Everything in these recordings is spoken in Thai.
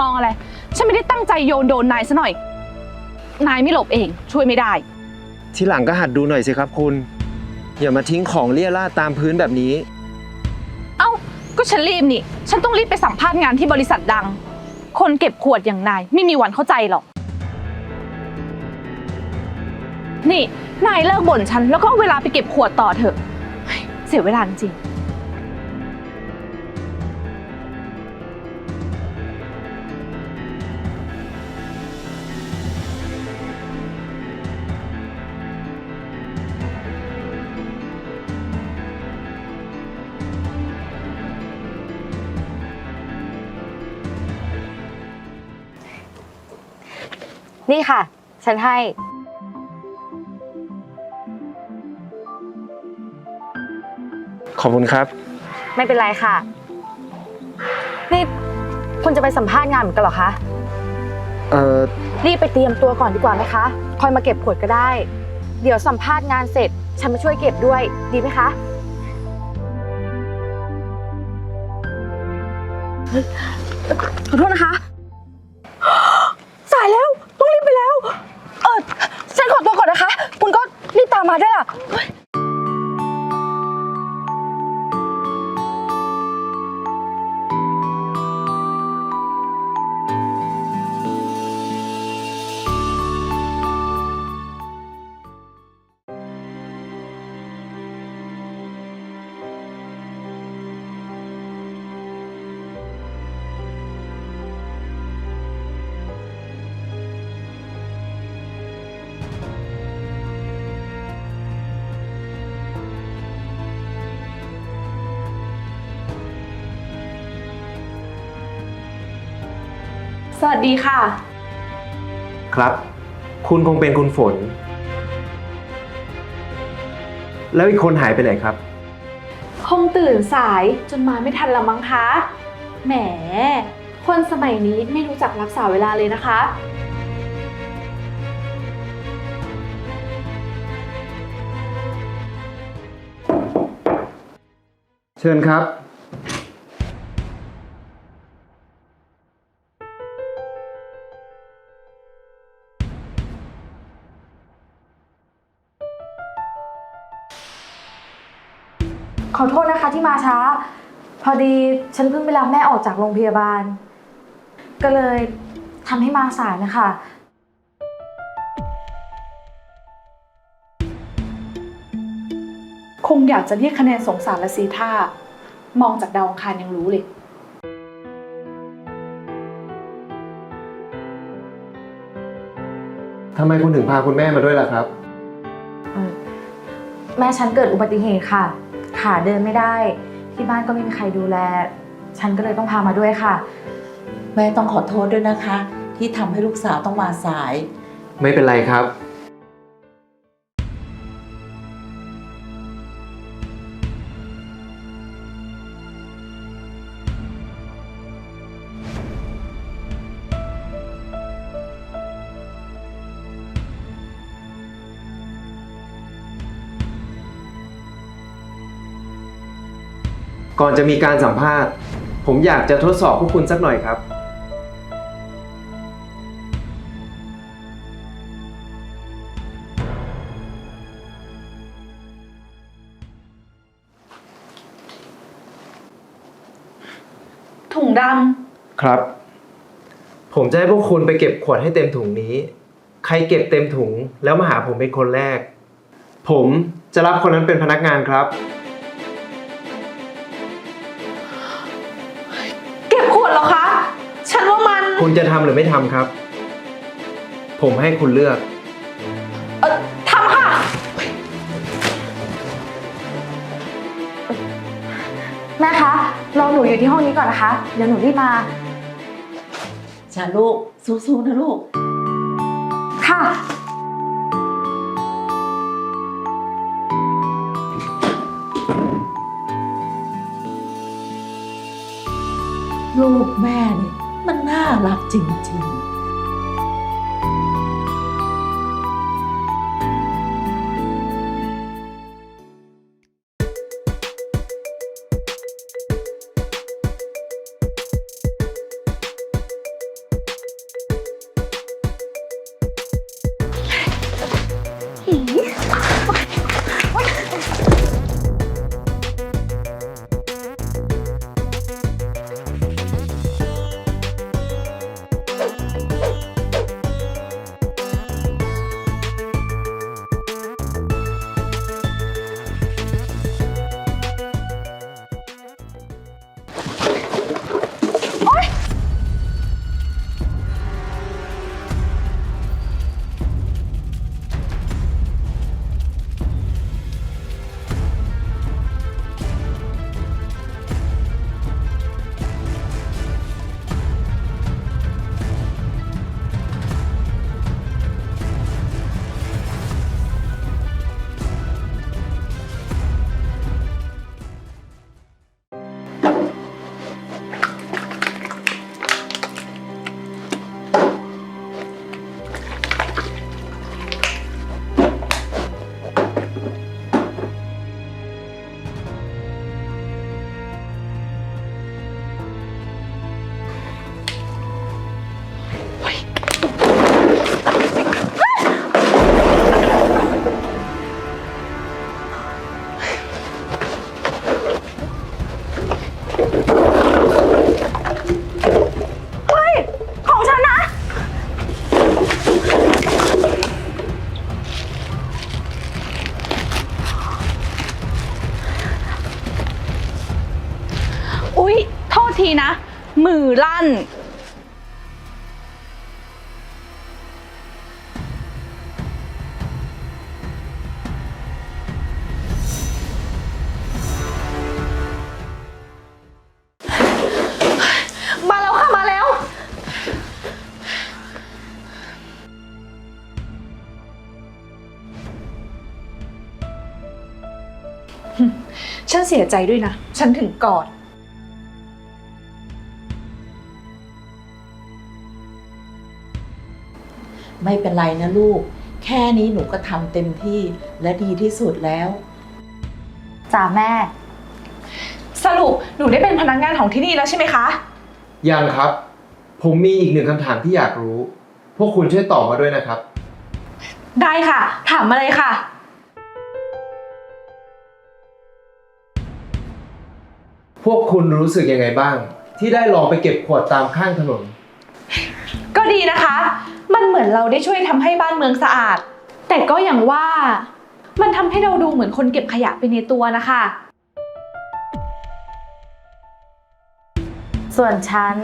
มองอะไร ฉันไม่ได้ตั้งใจโยนโดนนายซะหน่อย นายไม่หลบเอง ช่วยไม่ได้ ทีหลังก็หัดดูหน่อยสิครับคุณ อย่ามาทิ้งของเลี่ยราดตามพื้นแบบนี้ เอ้า ก็ฉันรีบนี่ ฉันต้องรีบไปสัมภาษณ์งานที่บริษัทดัง คนเก็บขวดอย่างนายไม่มีวันเข้าใจหรอก นี่ นายเลิกบ่นฉันแล้วก็เอาเวลาไปเก็บขวดต่อเถอะเฮ้ยเสียเวลาจริง นี่ค่ะ ฉันให้ ขอบคุณครับ ไม่เป็นไรค่ะ นี่คุณจะไปสัมภาษณ์งานเหมือนกันเหรอคะ เอ่อ รีบไปเตรียมตัวก่อนดีกว่าไหมคะ คอยมาเก็บขวดก็ได้ เดี๋ยวสัมภาษณ์งานเสร็จ ฉันมาช่วยเก็บด้วย ดีไหมคะ ขอโทษนะคะ สวัสดีค่ะ ครับ คุณคงเป็นคุณฝน แล้วอีกคนหายไปไหนครับ คงตื่นสายจนมาไม่ทันละมั้งคะ แหม คนสมัยนี้ไม่รู้จักรักษาเวลาเลยนะคะ เชิญครับ ขอโทษนะคะที่มาช้า พอดีฉันเพิ่งไปรับแม่ออกจากโรงพยาบาล ก็เลยทำให้มาสายนะคะ คงอยากจะเรียกคะแนนสงสารละสีท่า มองจากดาวอังคารยังรู้เลย ทำไมคุณถึงพาคุณแม่มาด้วยล่ะครับ แม่ฉันเกิดอุบัติเหตุค่ะ ขาเดินไม่ได้ ที่บ้านก็ไม่มีใครดูแล ฉันก็เลยต้องพามาด้วยค่ะ แม่ต้องขอโทษด้วยนะคะ ที่ทำให้ลูกสาวต้องมาสาย ไม่เป็นไรครับ ก่อนจะมีการสัมภาษณ์ ผมอยากจะทดสอบพวกคุณสักหน่อยครับ ถุงดครับ ผมจะให้พวกคุณไปเก็บขวดให้เต็มถุงนี้ ใครเก็บเต็มถุงแล้วมาหาผมเป็นคนแรก ผมจะรับคนนั้นเป็นพนักงานครับ คุณจะทำหรือไม่ทำครับ ผมให้คุณเลือก เออทำค่ะ แม่คะรอหนูอยู่ที่ห้องนี้ก่อนนะคะ เดี๋ยวหนูรีบมาชาลูก สู้ๆนะลูก ค่ะ ลูกแม่เนี่ย มันน่ารักจริงๆ ลั่น มาแล้วค่ะ มาแล้ว ฉันเสียใจด้วยนะ ฉันถึงกอน ไม่เป็นไรนะลูก แค่นี้หนูก็ทำเต็มที่และดีที่สุดแล้ว จ้าแม่ สรุปหนูได้เป็นพนักงานของที่นี่แล้วใช่ไหมคะ ยังครับ ผมมีอีกหนึ่งคำถามที่อยากรู้ พวกคุณช่วยตอบมาด้วยนะครับ ได้ค่ะ ถามมาเลยค่ะ พวกคุณรู้สึกยังไงบ้าง ที่ได้ลองไปเก็บขวดตามข้างถนน ก็ดีนะคะ มันเหมือนเราได้ช่วยทำให้บ้านเมืองสะอาด แต่ก็อย่างว่า มันทำให้เราดูเหมือนคนเก็บขยะไปในตัวนะคะ ส่วนฉัน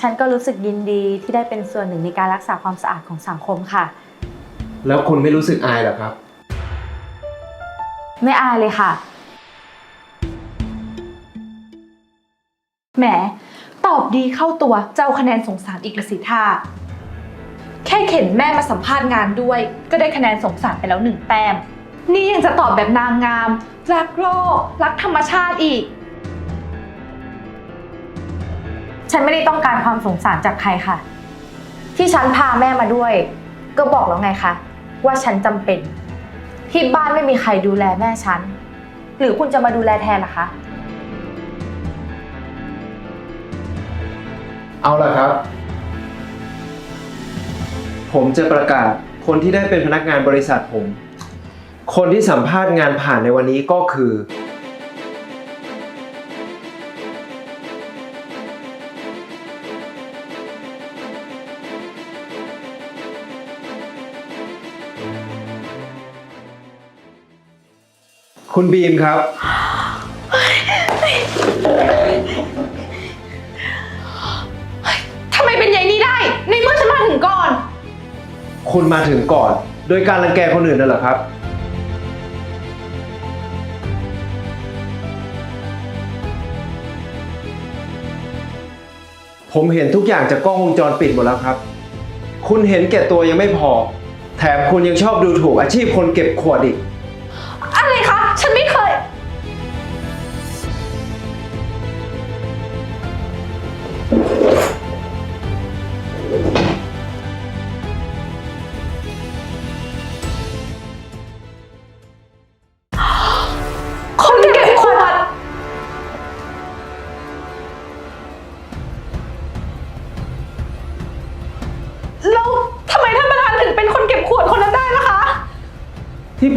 ฉันก็รู้สึกยินดีที่ได้เป็นส่วนหนึ่งในการรักษาความสะอาดของสังคมค่ะ แล้วคุณไม่รู้สึกอายเหรอครับ ไม่อายเลยค่ะ แหม ตอบดีเข้าตัวเจ้าคะแนนสงสารอีกละสิท่า แค่เข็นแม่มาสัมภาษณ์งานด้วย ก็ได้คะแนนสงสารไปแล้วหนึ่งแต้ม นี่ยังจะตอบแบบนางงาม รักโลก รักธรรมชาติอีก ฉันไม่ได้ต้องการความสงสารจากใครค่ะ ที่ฉันพาแม่มาด้วย ก็บอกแล้วไงคะ ว่าฉันจำเป็น ที่บ้านไม่มีใครดูแลแม่ฉัน หรือคุณจะมาดูแลแทนล่ะคะ เอาล่ะครับ ผมจะประกาศคนที่ได้เป็นพนักงานบริษัทผม คนที่สัมภาษณ์งานผ่านในวันนี้ก็คือ คุณบีมครับ คุณมาถึงก่อน โดยการรังแกคนอื่นนั่นเหรอครับ ผมเห็นทุกอย่างจากกล้องวงจรปิดหมดแล้วครับ คุณเห็นแก่ตัวยังไม่พอ แถมคุณยังชอบดูถูกอาชีพคนเก็บขวดอีก อะไรคะ ฉันไม่เคย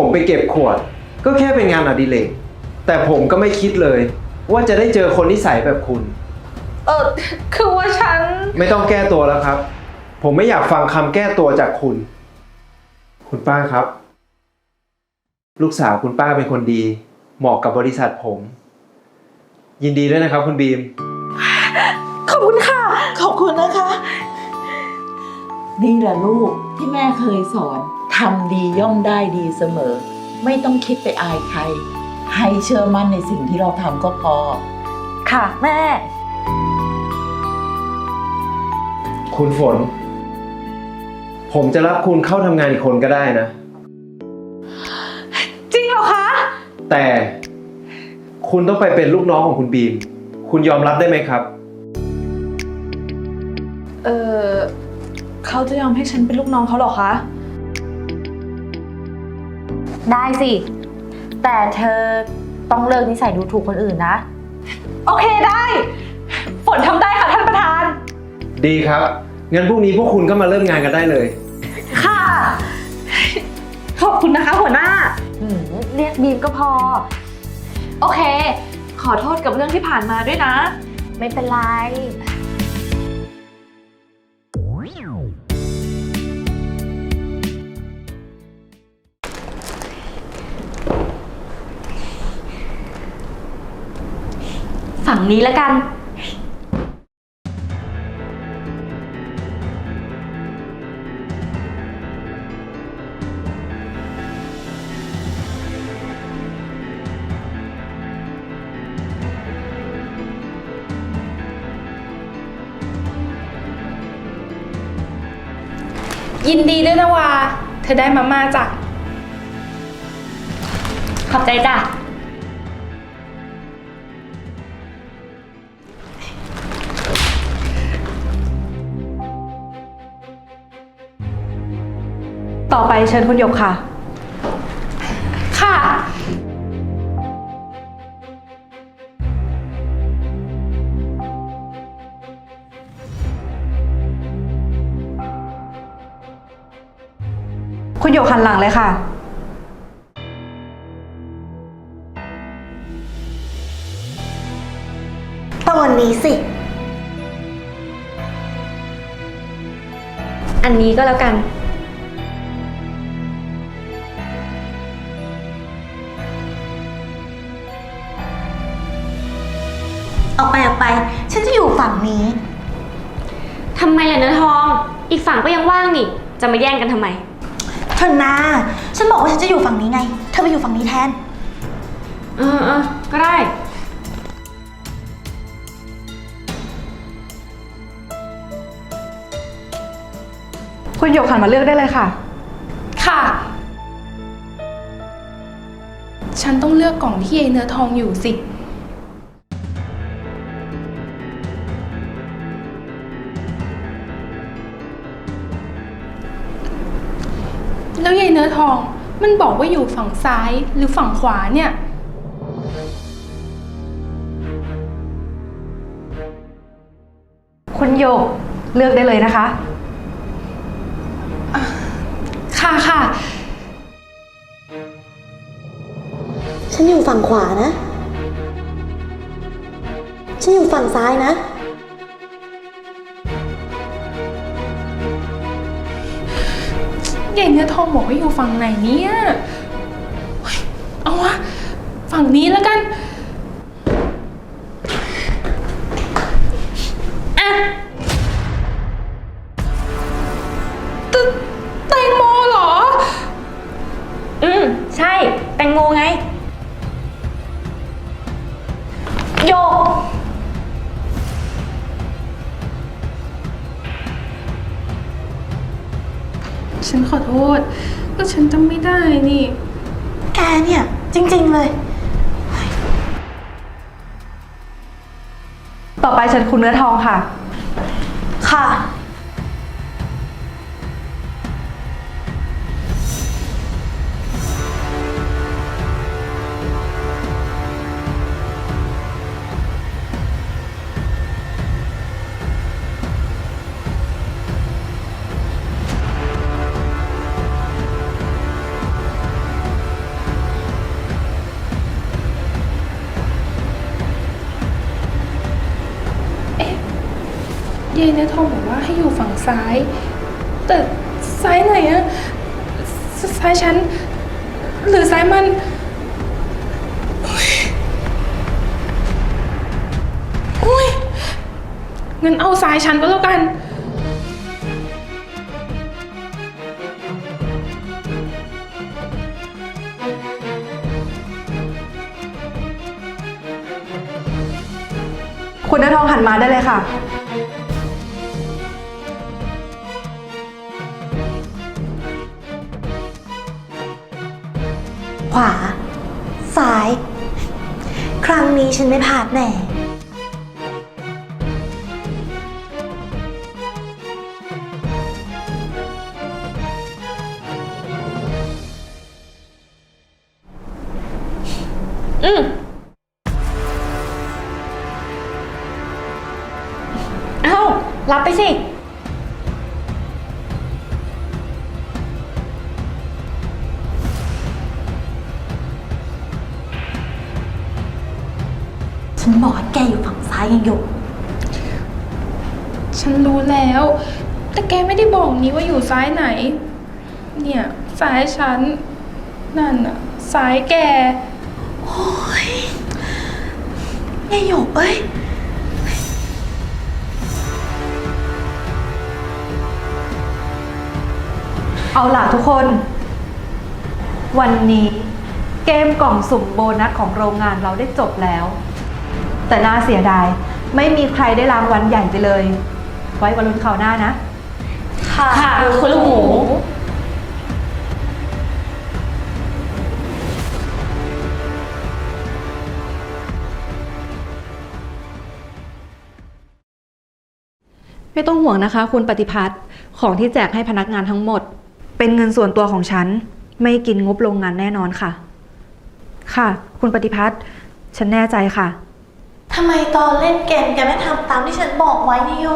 ผมไปเก็บขวด ก็แค่เป็นงานอดิเรกแต่ผมก็ไม่คิดเลย ว่าจะได้เจอคนนิสัยแบบคุณ เออคือว่าฉัน ไม่ต้องแก้ตัวแล้วครับ ผมไม่อยากฟังคำแก้ตัวจากคุณ คุณป้าครับ ลูกสาวคุณป้าเป็นคนดี เหมาะกับบริษัทผม ยินดีด้วยนะครับ คุณบีม ขอบคุณค่ะ ขอบคุณนะคะ นี่แหละลูกที่แม่เคยสอน ทำดีย่อมได้ดีเสมอ ไม่ต้องคิดไปอายใคร ให้เชื่อมั่นในสิ่งที่เราทำก็พอ ค่ะแม่ คุณฝน ผมจะรับคุณเข้าทำงานอีกคนก็ได้นะ จริงเหรอคะ แต่คุณต้องไปเป็นลูกน้องของคุณบีม คุณยอมรับได้ไหมครับ เออเขาจะยอมให้ฉันเป็นลูกน้องเขาเหรอคะ ได้สิ แต่เธอต้องเลิกนิสัยดูถูกคนอื่นนะ โอเคได้ ฝนทำได้ค่ะท่านประธาน ดีครับงั้นพรุ่งนี้พวกคุณก็มาเริ่มงานกันได้เลย ค่ะ ขอบคุณนะคะหัวหน้าหืมเรียกบีมก็พอ โอเค ขอโทษกับเรื่องที่ผ่านมาด้วยนะ ไม่เป็นไร ฝั่งนี้แล้วกัน ยินดีด้วยนะวา เธอได้มาม่าจ้ะ ขอบใจจ้ะ เชิญคุณหยกค่ะ ค่ะ คุณหยกหันหลังเลยค่ะ ตอนนี้สิ อันนี้ก็แล้วกัน ฝั่งนี้ ทำไมล่ะเนื้อทอง อีกฝั่งก็ยังว่างนี่ จะมาแย่งกันทำไม เธอนาฉันบอกว่าฉันจะอยู่ฝั่งนี้ไง เธอไปอยู่ฝั่งนี้แทน เออเออก็ได้ คุณหยกหันมาเลือกได้เลยค่ะ ค่ะ ฉันต้องเลือกกล่องที่ไอเนื้อทองอยู่สิ แล้วยายเนื้อทอง มันบอกว่าอยู่ฝั่งซ้ายหรือฝั่งขวาเนี่ย คุณหยกเลือกได้เลยนะคะ ค่ะค่ะ ฉันอยู่ฝั่งขวานะ ฉันอยู่ฝั่งซ้ายนะ ยายเนื้อทองบอกว่าอยู่ฝั่งไหนเนี่ยเฮ้ยเอาวะฝั่งนี้แล้วกัน ฉันขอโทษ ก็ฉันจำไม่ได้นี่ แกเนี่ย จริง ๆ เลย ต่อไปเชิญคุณเนื้อทองค่ะ ค่ะ เนื้อทองบอกว่าให้อยู่ฝั่งซ้าย แต่ซ้ายไหนอะซซ้ายฉัน หรือซ้ายมันอ๊ยโอ้ยงั้นเอาซ้ายฉันก็แล้วกัน คุณเนื้อทองหันมาได้เลยค่ะ ขวา ซ้าย ครั้งนี้ฉันไม่พลาดแน่ อืมเอ้า รับไปสิ บอกนี้ว่าอยู่ซ้ายไหน เนี่ยซ้ายฉัน นั่นอะซ้ายแกแม่หยกเอ้ย เอาล่ะทุกคน วันนี้เกมกล่องสุ่มโบนัสของโรงงานเราได้จบแล้ว แต่น่าเสียดาย ไม่มีใครได้รางวัลใหญ่ไปเลย ไว้วันรุ่นข่าวหน้านะ ค่ะ ค่ะคุณลูกหมู ไม่ต้องห่วงนะคะ คุณปฏิพัฒน์ของที่แจกให้พนักงานทั้งหมด เป็นเงินส่วนตัวของฉัน ไม่กินงบโรงงานแน่นอนค่ะ ค่ะ คุณปฏิพัฒน์ฉันแน่ใจค่ะ ทำไมตอนเล่นเกมแกไม่ทำตามที่ฉันบอกไว้นี่โย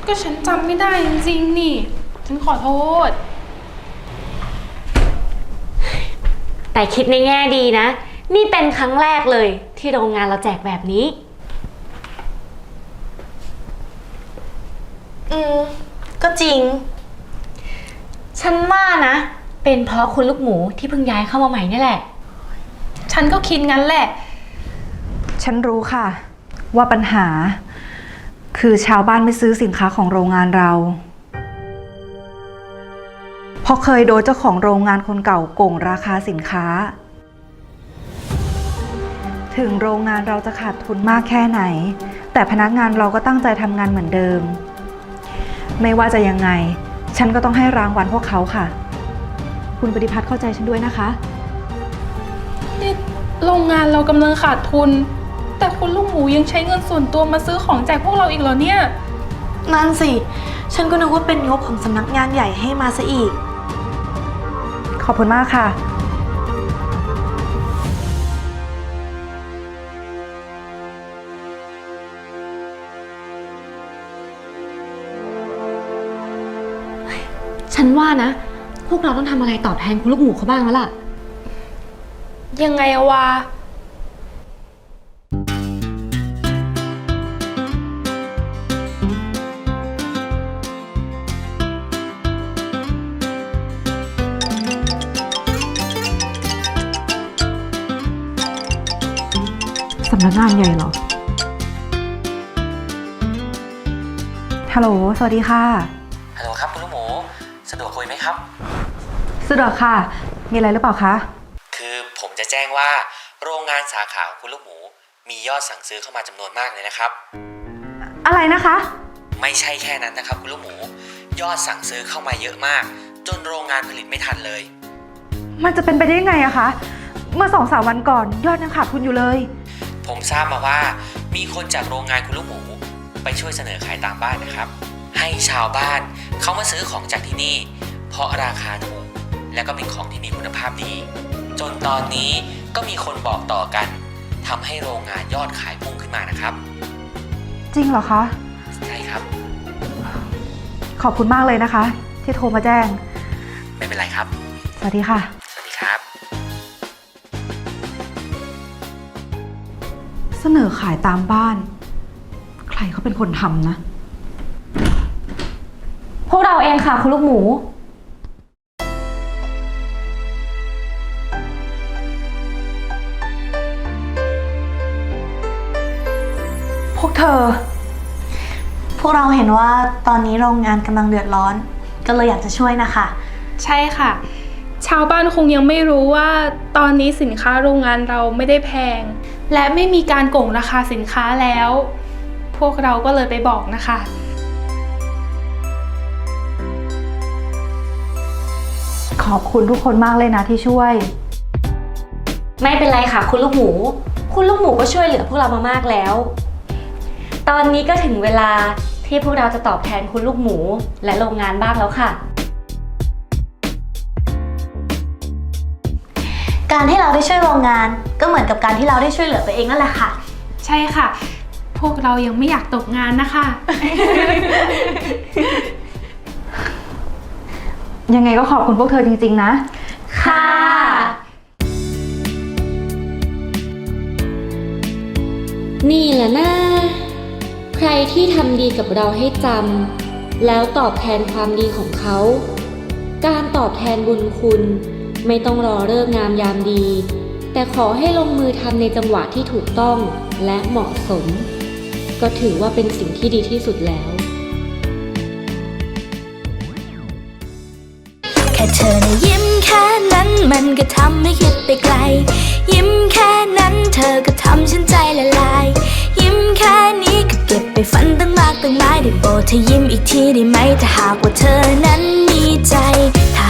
กก็ฉันจำไม่ได้จริงๆนี่ ฉันขอโทษ แต่คิดในแง่ดีนะ นี่เป็นครั้งแรกเลยที่โรงงานเราแจกแบบนี้ อืม ก็จริง ฉันว่านะ เป็นเพราะคุณลูกหมูที่เพิ่งย้ายเข้ามาใหม่นี่แหละ ฉันก็คิดงั้นแหละ ฉันรู้ค่ะ ว่าปัญหา คือชาวบ้านไม่ซื้อสินค้าของโรงงานเรา เพราะเคยโดนเจ้าของโรงงานคนเก่าโกงราคาสินค้า ถึงโรงงานเราจะขาดทุนมากแค่ไหน แต่พนักงานเราก็ตั้งใจทำงานเหมือนเดิม ไม่ว่าจะยังไง ฉันก็ต้องให้รางวัลพวกเขาค่ะ คุณปฏิพัฒน์เข้าใจฉันด้วยนะคะ นี่โรงงานเรากำลังขาดทุน แต่คุณลูกหมูยังใช้เงินส่วนตัวมาซื้อของแจกพวกเราอีกเหรอเนี่ย นั่นสิ ฉันก็นึกว่าเป็นงบของสำนักงานใหญ่ให้มาซะอีก ขอบคุณมากค่ะ ฉันว่านะ พวกเราต้องทำอะไรตอบแทนคุณลูกหมูเขาบ้างแล้วล่ะ ยังไงอะวะ สำนักงานใหญ่เหรอ ฮัลโหล สวัสดีค่ะ ฮัลโหลครับคุณลูกหมู สะดวกคุยไหมครับ สะดวกค่ะ มีอะไรหรือเปล่าคะ คือผมจะแจ้งว่า โรงงานสาขาของคุณลูกหมู มียอดสั่งซื้อเข้ามาจำนวนมากเลยนะครับ อะไรนะคะ ไม่ใช่แค่นั้นนะครับ คุณลูกหมู ยอดสั่งซื้อเข้ามาเยอะมาก จนโรงงานผลิตไม่ทันเลย มันจะเป็นไปได้ยังไงอะคะ เมื่อสองสามวันก่อน ยอดยังขาดทุนอยู่เลย ผมทราบมาว่า มีคนจากโรงงานคุณลูกหมู ไปช่วยเสนอขายตามบ้านนะครับ ให้ชาวบ้านเขามาซื้อของจากที่นี่ เพราะราคาถูก และก็เป็นของที่มีคุณภาพดี จนตอนนี้ก็มีคนบอกต่อกันทำให้โรงงานยอดขายพุ่งขึ้นมานะครับ จริงเหรอคะ ใช่ครับ ขอบคุณมากเลยนะคะ ที่โทรมาแจ้ง ไม่เป็นไรครับ สวัสดีค่ะ เสนอขายตามบ้าน ใครเขาเป็นคนทำนะองค่ะคุณลูกหมู พวกเธอ พวกเราเห็นว่าตอนนี้โรงงานกำลังเดือดร้อน ก็เลยอยากจะช่วยนะคะ ใช่ค่ะ ชาวบ้านคงยังไม่รู้ว่า ตอนนี้สินค้าโรงงานเราไม่ได้แพง และไม่มีการโกงราคาสินค้าแล้ว พวกเราก็เลยไปบอกนะคะ ขอบคุณทุกคนมากเลยนะที่ช่วย ไม่เป็นไรค่ะ คุณลูกหมู คุณลูกหมูก็ช่วยเหลือพวกเรามามากแล้ว ตอนนี้ก็ถึงเวลาที่พวกเราจะตอบแทนคุณลูกหมูและโรงงานบ้างแล้วค่ะ การที่เราได้ช่วยโรงงาน ก็เหมือนกับการที่เราได้ช่วยเหลือตัวเองนั่นแหละค่ะ ใช่ค่ะ พวกเรายังไม่อยากตกงานนะคะ ยังไงก็ขอบคุณพวกเธอจริง ๆ นะ ค่ะ นี่แหละนะ ใครที่ทำดีกับเราให้จำแล้วตอบแทนความดีของเขา การตอบแทนบุญคุณ ไม่ต้องรอเลิกงามยามดี แต่ขอให้ลงมือทำในจังหวะที่ถูกต้องและเหมาะสม ก็ถือว่าเป็นสิ่งที่ดีที่สุดแล้ว แค่เธอนะยิ้มแค่นั้นมันก็ทำให้คิดไปไกล ยิ้มแค่นั้นเธอก็ทำฉันใจละลาย ยิ้มแค่นี้ก็เก็บไปฝันตั้งมากตั้งหลายได้โปรดเธอยิ้มอีกทีได้ไหมถ้าหากว่าเธอนั้นมีใจ